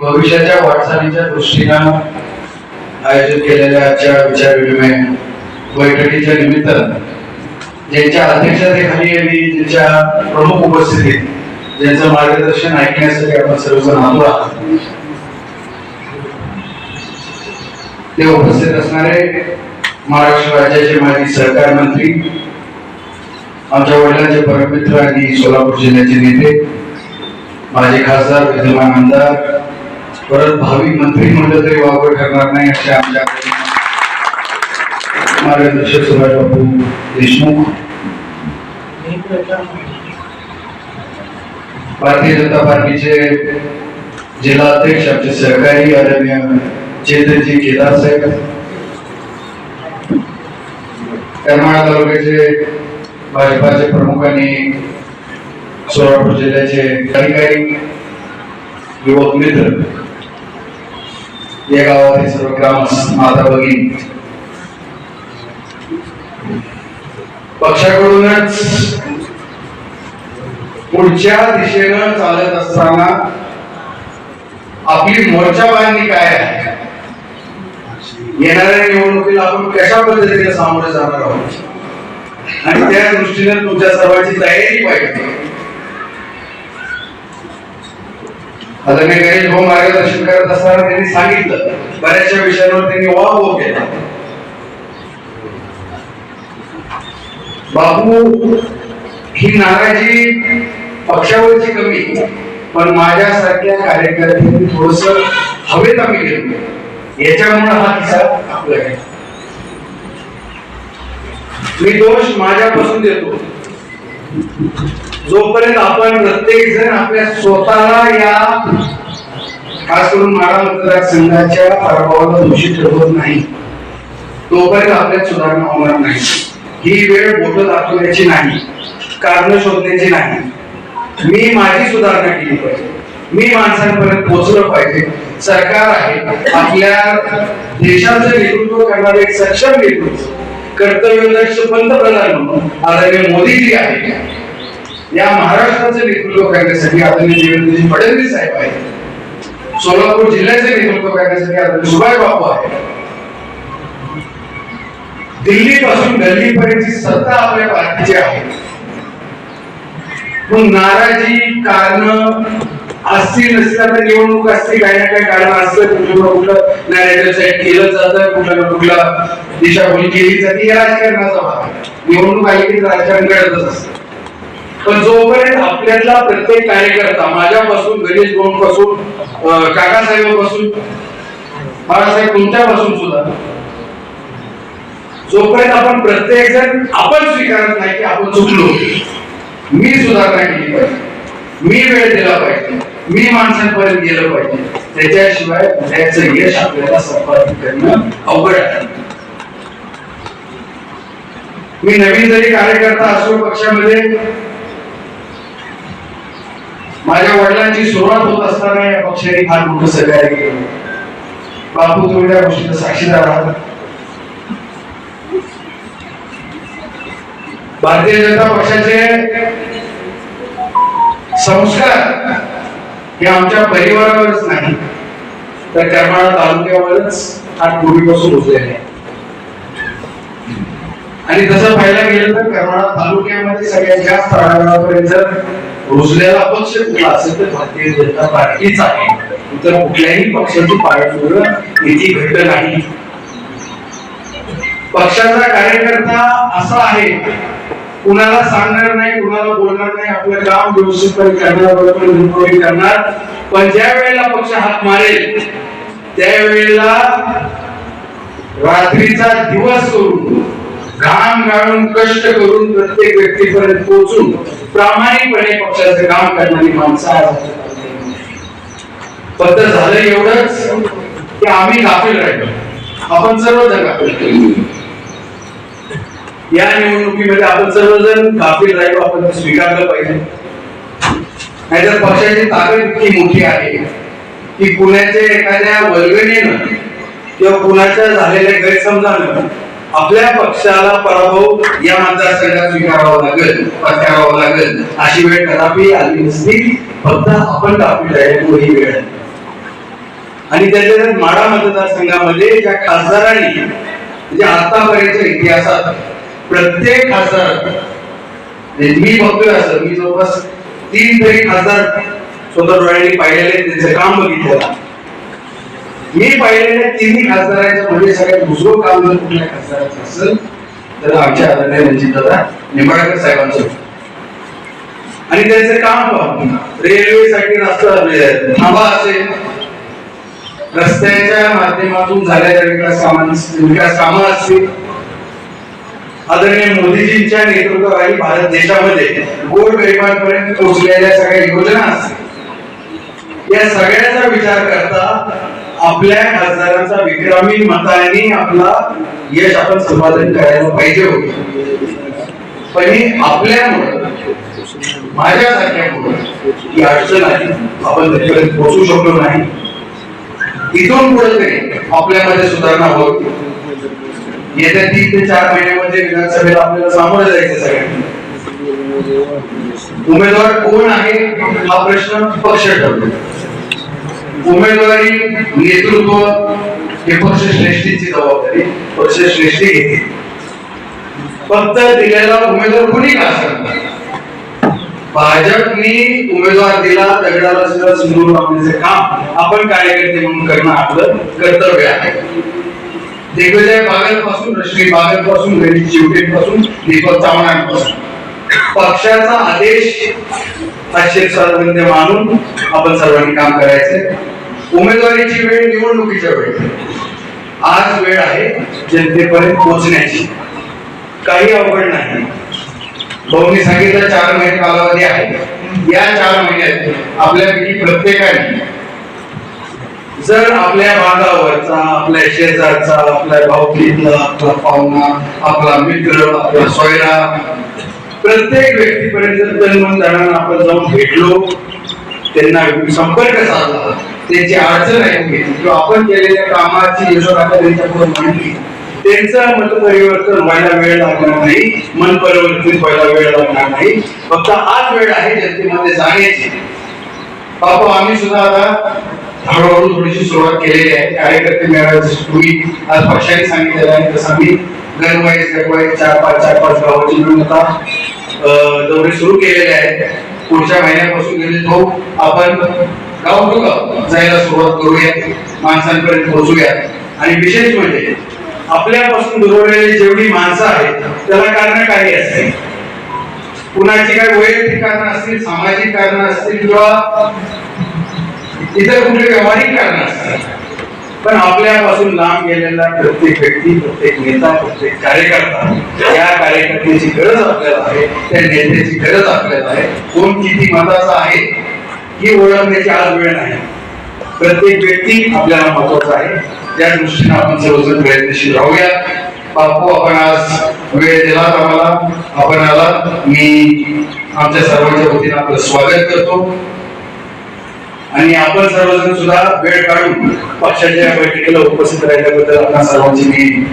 भविष्याच्या वाटचालीच्या दृष्टीनं आयोजित केलेल्या आजच्या विचार विनिमय बैठकीच्या निमित्त ज्यांच्या अध्यक्षतेखाली आणि ज्यांच्या प्रमुख उपस्थितीत ज्यांचं मार्गदर्शन ऐकण्यासाठी आपण सर्वजण आलो आहात ते उपस्थित असणारे महाराष्ट्र राज्याचे माजी सहकार मंत्री आमच्या वडिलांचे परममित्र आणि सोलापूर जिल्ह्याचे नेते माजी खासदार विद्यमान आमदार परत भावी मंत्री म्हणलं तरी वावग ठरणार नाही असे आमच्या मार्गदर्शक सुभाष बाबू देशमुख. भारतीय जनता पार्टीचे जिल्हा अध्यक्ष आमचे सहकारी आदरणीय चेतनजी केदार साहेब. करमाळा तालुक्याचे भाजपाचे प्रमुख आणि सोलापूर जिल्ह्याचे अधिकारी युवक मित्र. या गावातील सर्व ग्रामस्थ माता भगिनी. पक्षाकडूनच पुढच्या दिशेनं चालत असताना आपली मोर्चा बांधणी काय आहे? येणाऱ्या निवडणुकीला आपण कशा पद्धतीने सामोरे जाणार आहोत? आणि त्या दृष्टीने तुमच्या सर्वांची तयारी पाहिजे. आता मी गणेश भाऊ मार्गदर्शन करत असताना त्यांनी सांगितलं. बऱ्याचशा विषयांवर त्यांनी वाव केला. बापू ही नाराजी पक्षावरची कमी पण माझ्यासारख्या कार्यकर्त्यांनी थोडस हवेत आम्ही गेलो याच्यामुळे हा किस्सा आपला आहे. मी दोष माझ्यापासून देतो. जोपर्यंत आपण प्रत्येक जण आपल्या स्वतःला या खास करून माडा मतदारसंघाच्या पराभवाला दोषी ठरवत नाही तोपर्यंत आपल्यात सुधारणा होणार नाही. ही वेळ बोट दाखवण्याची नाही कारण शोधण्याची नाही. मी माझी सुधारणा केली पाहिजे. मी माणसांपर्यंत पोहोचलं पाहिजे. सरकार आहे. आपल्या देशाचं नेतृत्व करणारे एक सक्षम नेतृत्व. कर्तव्यदक्ष पंतप्रधान म्हणून आदरणीय मोदीजी आहे या महाराष्ट्राचे नेतृत्व करण्यासाठी आदरणीय देवेंद्रजी फडणवीस साहेब आहेत. सोलापूर जिल्ह्याचे नेतृत्व करण्यासाठी आदरणीय सुभाष बापू आहे दिल्लीपासून गल्लीपर्यंतची सत्ता आपल्या पार्टीची आहे. पण नाराजी कारण असतील नसल्या तर निवडणूक असते काही ना काही कारण असतं. कुठलं कुठलं नॅरेटिव्ह साईड केलं जातं कुठलं ना कुठलं दिशाभूल केली जाते हे राजकारणाचा भाग निवडणूक आली की राजकारण घडतच असतं. पण जोपर्यंत आपल्यातला प्रत्येक कार्यकर्ता माझ्यापासून गणेश गोंडपासून काकासाहेबांपासून बाळासाहेब तुमच्यापासून सुद्धा जोपर्यंत आपण प्रत्येक जण आपण स्वीकारत नाही की आपण चुकलो मी सुधारणा केली पाहिजे. मी वेळ दिला पाहिजे. मी माणसांपर्यंत गेलं पाहिजे. त्याच्याशिवाय त्याचं यश आपल्याला संपादित करणं अवघड आहे. मी नवीन जरी कार्यकर्ता असो पक्षामध्ये माझ्या वडिलांची सुरुवात होत असताना या पक्षाने फार मोठं सहकार्य केलं. बापू तुम्ही त्या गोष्टीचा साक्षीदार आहात. भारतीय जनता पक्षाचे संस्कार हे आमच्या परिवारावरच नाही तर करमाळा तालुक्यावरच आज पूर्वीपासून होते आहे. आणि तसं पाहायला गेलं तर करमाळा तालुक्यामध्ये सगळ्यात जास्त आढळापर्यंत रुजलेला पक्ष कुठला असेल तर भारतीय जनता पार्टीच आहे. इतर कुठल्याही पक्षाची पार्टी इथे नाही. पक्षाचा कार्यकर्ता असा आहे कुणाला सांगणार नाही कुणाला बोलणार नाही आपलं काम व्यवस्थितपणे करणार बरोबर करणार. पण ज्या वेळेला पक्ष हात मारेल त्यावेळेला रात्रीचा दिवस करून घाम गाळून कष्ट करून प्रत्येक व्यक्तीपर्यंत पोहोचून प्रामाणिकपणे पक्षाचं काम करणारी माणसं आज फक्त झालं एवढंच की आम्ही गाफील राहिलो. आपण सर्वजण गाफील या निवडणुकीमध्ये आपण सर्वजण गाफील राहिलो आपण स्वीकारलं पाहिजे. नाहीतर पक्षाची ताकद इतकी मोठी आहे की कुणाच्या एखाद्या वर्गणीनं किंवा कुणाच्या झालेल्या गैरसमजानं आपल्या पक्षाला पराभव या मतदारसंघात स्वीकारावा लागेल पत्करावा लागेल अशी वेळ कदापि आली नसती. फक्त आपण गाफील आहे ही वेळ. आणि त्याच्या माडा मतदारसंघामध्ये ज्या खासदारांनी म्हणजे आतापर्यंतच्या इतिहासात प्रत्येक खासदार म्हणजे मी बघतोय असं मी जवळपास तीन तरी खासदार स्वतः डोळ्यांनी पाहिलेले त्यांचं काम बघितलं मी पाहिलेल्या तिन्ही खासदारांच्या म्हणजे सगळ्यात दुसरं काम जर कुठल्या खासदाराचं असेल तर आमच्या आदरणीय रणजितदादा निंबाळकर साहेबांचं. आणि त्यांचं काम रेल्वेसाठी रस्ता थांबा असेल रस्त्याच्या माध्यमातून झालेल्या विकास कामांची विकास कामं असतील. आदरणीय मोदीजींच्या नेतृत्वाखाली भारत देशामध्ये गोड गरिबांपर्यंत पोहोचलेल्या सगळ्या योजना असतील. या सगळ्याचा विचार करता आपल्या खासदारांचा विक्रमी मताने आपला यश आपण संपादन करायला पाहिजे होत. पण हे आपल्यामुळं माझ्यासारख्यामुळं ही अडचण आली. आपण तिथपर्यंत पोहोचू शकलो नाही. इथून पुढे तरी आपल्यामध्ये सुधारणा होत येत्या तीन ते चार महिन्यामध्ये विधानसभेला आपल्याला सामोरं जायचं सगळ्यांना. उमेदवार कोण आहे हा प्रश्न पक्ष ठरतो उमेदवारी नेतृत्व हे पक्ष श्रेष्ठीची जबाबदारी पक्ष श्रेष्ठी घेते फक्त दिलेला उमेदवार कोणी का भाजपनी उमेदवार दिला दगडाला सुद्धा सिंदूर लावण्याचे काम आपण कार्यकर्ते म्हणून करणं आपलं कर्तव्य आहे. दिग्विजय बागल रश्मी बागल गणेश चिवटे पासून दीपक चव्हाणांपासून. पक्षाचा आदेश हा मानून आपण सर्वांनी काम करायचंय. उमेदवारीची वेळ निवडणुकीच्या वेळ. आज वेळ आहे जनतेपर्यंत पोहोचण्याची. काही अवघड नाही. भाऊनी सांगितलं चार महिने कालावधी आहे. या चार महिन्यात आपल्यापैकी प्रत्येकाने जर आपल्या भागावरचा आपल्या शेजारचा आपल्या भाऊ आपला पाहुणा आपला मित्र आपला सोयरा प्रत्येक व्यक्तीपर्यंत जन्मदारांना आपण जाऊन भेटलो त्यांना संपर्क साधला. त्यांची अडचण ऐकून घेतली किंवा आपण केलेल्या कामाची यशोगाथा मांडली त्यांचं मत परिवर्तन व्हायला वेळ लागणार नाही मन परिवर्तित व्हायला वेळ लागणार नाही. फक्त आज वेळ आहे जनतेमध्ये जाण्याची. बापू आम्ही सुद्धा आता हळूहळू थोडीशी सुरुवात केलेली आहे. कार्यकर्ते मेळाव्याची तुम्ही आज पक्षाने सांगितलेलं आहे तसं आम्ही गणवाईज गणवाईज चार पाच चार पाच गावाची मिळून आता दौरे सुरू केलेले आहेत. पुढच्या महिन्यापासून गेले तो आपण गाव टू गाव जायला सुरुवात करूया माणसांपर्यंत पोहोचूया. आणि विशेष म्हणजे आपल्यापासून दुरवलेली जेवढी माणसं आहेत त्याला कारण काही असते कुणाची काय वैयक्तिक कारण असतील सामाजिक कारण असतील किंवा इतर कुठे व्यावहारिक कारण असतात पण आपल्यापासून लांब गेलेला प्रत्येक व्यक्ती प्रत्येक नेता प्रत्येक कार्यकर्ता या कार्यकर्त्याची गरज आपल्याला आहे त्या नेत्याची गरज आपल्याला आहे. कोण किती मताचा आहे ही ओळखण्याची आज वेळ नाही. प्रत्येक व्यक्ती आपल्याला महत्त्वाचा आहे. त्या दृष्टीने आपण सर्वजण प्रयत्नशील राहूया. बापू आपण आज वेळ दिला आम्हाला आपण आला मी आमच्या सर्वांच्या वतीने आपलं स्वागत करतो. आणि आपण सर्वजण सुद्धा वेळ काढून पक्षाच्या बैठकीला उपस्थित राहिल्याबद्दल आपल्या सर्वांची मी